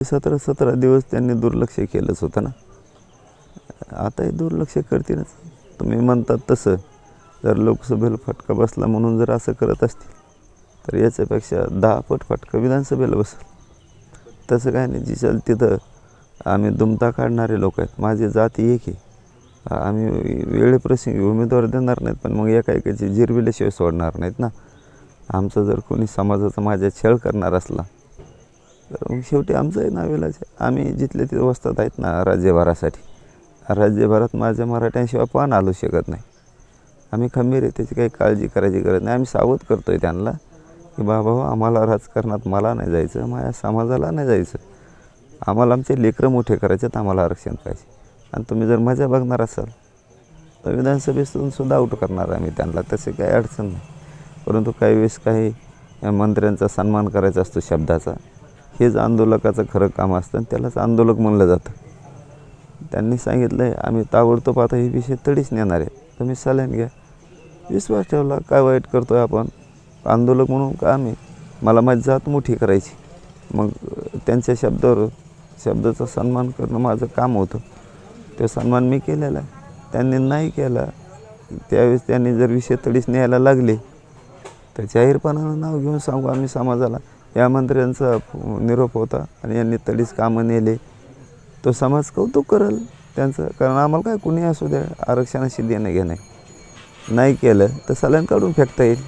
सतरा सतरा दिवस त्यांनी दुर्लक्ष केलंच होतं ना. आताही दुर्लक्ष करतीलच तुम्ही म्हणतात तसं. जर लोकसभेला फटका बसला म्हणून जर असं करत असतील तर याच्यापेक्षा दहा पट फटका विधानसभेला बसेल. तसं काय नाही. जिचल तिथं आम्ही दुमता काढणारे लोक आहेत. माझी जाती एक आहे. आम्ही वेळेप्रसंगी उमेदवार देणार नाहीत पण मग एका एकाची जिरविल्याशिवाय सोडणार नाहीत ना. आमचं जर कोणी समाजाचा माझ्या छळ करणार असला तर मग शेवटी नावेलाच आम्ही जिथले तिथे वस्तात आहेत ना राज्यभरासाठी. राज्यभरात माझ्या मराठ्यांशिवाय पान आलू शकत नाही. आम्ही खंबीर आहे त्याची काही काळजी करायची गरज नाही. आम्ही सावध करतो आहे त्यांना की बाबा हो आम्हाला राजकारणात मला नाही जायचं माझ्या समाजाला नाही जायचं. आम्हाला आमचे लेकरं मोठे करायचे तर आम्हाला आरक्षण पाहिजे. आणि तुम्ही जर मजा बघणार असाल तर विधानसभेतून सुद्धा आऊट करणार आम्ही त्यांना. तसे काही अडचण नाही. परंतु काही वेळेस काही मंत्र्यांचा सन्मान करायचा असतो शब्दाचा हेच आंदोलकाचं खरं काम असतं आणि त्यालाच आंदोलक म्हणलं जातं. त्यांनी सांगितलं आहे आम्ही ताबडतोब आता हे विषय तडीच नेणार आहे तुम्ही सलाईन घ्या. विश्वास ठेवला काय वाईट करतो आहे आपण? आंदोलक म्हणून का आम्ही? मला माझी जात मोठी करायची. मग त्यांच्या शब्दावर शब्दाचा सन्मान करणं माझं काम होतं. तो सन्मान मी केलेला. आहे त्यांनी नाही केला त्यावेळेस त्यांनी जर विषय तडीच न्यायला लागले तर जाहीरपणानं नाव घेऊन सांगू आम्ही समाजाला. या मंत्र्यांचा निरोप होता आणि यांनी तडीच कामं नेले. तो समाज कौतुक करेल त्यांचं. कारण आम्हाला काय कुणी असू द्या आरक्षणाशी देणं घेणं नाही केलं तर सलाईन काढून फेकता येईल.